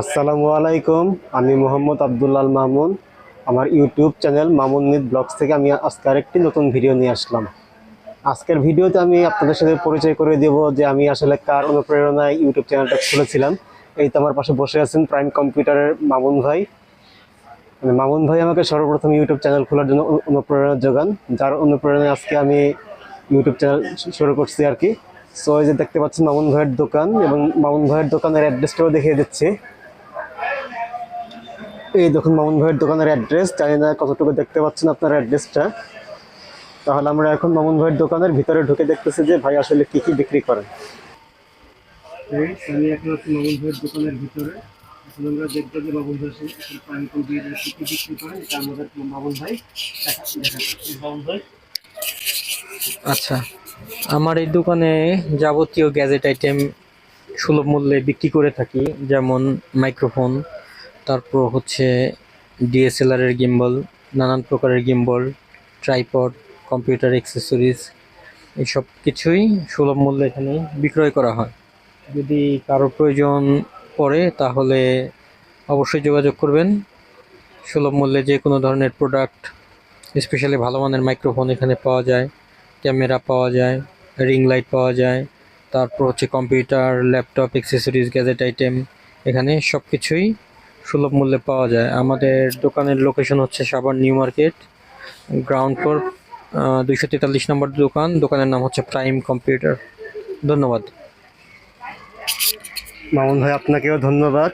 আসসালামু আলাইকুম, আমি মোহাম্মদ আবদুল্লাল মামুন। আমার ইউটিউব চ্যানেল মামুন নিদ ব্লগস থেকে আমি আজকে আরেকটি নতুন ভিডিও নিয়ে আসলাম। আজকের ভিডিওতে আমি আপনাদের সাথে পরিচয় করে দেব যে আমি আসলে কার অনুপ্রেরণায় ইউটিউব চ্যানেলটা খুলেছিলাম। এই তো আমার পাশে বসে আছেন প্রাইম কম্পিউটারের মামুন ভাই। মানে মামুন ভাই আমাকে সর্বপ্রথম ইউটিউব চ্যানেল খোলার জন্য অনু- অনুপ্রেরণা যোগান। যার অনুপ্রেরণায় আজকে আমি ইউটিউব চ্যানেল শুরু করছি আর কি। সো এই যে দেখতে পাচ্ছেন মামুন ভাইয়ের দোকান এবং মামুন ভাইয়ের দোকানের অ্যাড্রেসটাও দেখিয়ে দিচ্ছি। এই দেখুন মামুন ভাইয়ের দোকানের অ্যাড্রেস জানি না কতটুকু দেখতে পাচ্ছেন আপনার অ্যাড্রেসটা তাহলে আমরা এখন মামুন ভাইয়ের দোকানের ভিতরে ঢুকে দেখতেছি যে ভাই আসলে কি কি বিক্রি করেন। আমি এখন আছি মামুন ভাইয়ের দোকানের ভিতরে। এখন আমরা দেখব যে মামুন ভাই আসলে পানি কম্পিউটার কি কি বিক্রি করেন এটা আমাদের মামুন ভাই মামুন ভাই? আচ্ছা আমার এই দোকানে যাবতীয় গ্যাজেট আইটেম সুলভ মূল্যে বিক্রি করে থাকি যেমন মাইক্রোফোন তারপর হচ্ছে ডিএসএলআর এর গিম্বল নানান প্রকারের গিম্বল ট্রাইপড কম্পিউটার অ্যাক্সেসরিজ এইসব কিছুই সুলভ মূল্যে এখানে বিক্রয় করা হয়। যদি কারও প্রয়োজন পড়ে, তাহলে অবশ্যই যোগাযোগ করবেন। সুলভ মূল্যে যে কোনো ধরনের প্রোডাক্ট স্পেশালি ভালো মানের মাইক্রোফোন এখানে পাওয়া যায় ক্যামেরা পাওয়া যায় রিং লাইট পাওয়া যায়, তারপর হচ্ছে computer laptop accessories gadget item এখানে সব কিছুই সুলভ মূল্যে পাওয়া যায়। আমাদের দোকানের লোকেশন হচ্ছে সাবান নিউ মার্কেট গ্রাউন্ড ফ্লোর দুইশো তেতাল্লিশ নম্বর দোকান। দোকানের নাম হচ্ছে প্রাইম কম্পিউটার। ধন্যবাদ। মামুন ভাই, আপনাকেও ধন্যবাদ।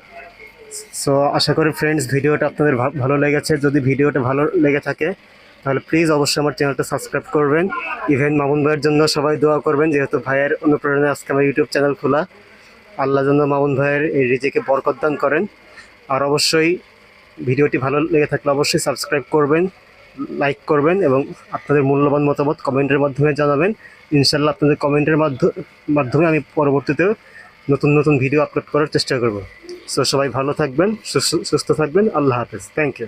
সো আশা করি ফ্রেন্ডস ভিডিওটা আপনাদের ভালো লেগেছে। যদি ভিডিওটা ভালো লেগে থাকে, তাহলে প্লিজ অবশ্যই আমার চ্যানেলটা সাবস্ক্রাইব করবেন। ইভেন মামুন ভাইয়ের জন্য সবাই দোয়া করবেন, যেহেতু ভাইয়ের অনুপ্রেরণায় আজকে আমার ইউটিউব চ্যানেল খোলা। আল্লাহ জন্য মামুন ভাইয়ের এই রিজিকে বরকত দান করেন। আর অবশ্যই ভিডিওটি ভালো লেগে থাকলে অবশ্যই সাবস্ক্রাইব করবেন, লাইক করবেন এবং আপনাদের মূল্যবান মতামত কমেন্টের মাধ্যমে জানাবেন। ইনশাল্লাহ আপনাদের কমেন্টের মাধ্য- মাধ্যমে আমি পরবর্তীতেও নতুন নতুন ভিডিও আপলোড করার চেষ্টা করব। সো সবাই ভালো থাকবেন, সুস্থ থাকবেন। আল্লাহ হাফেজ। Thank you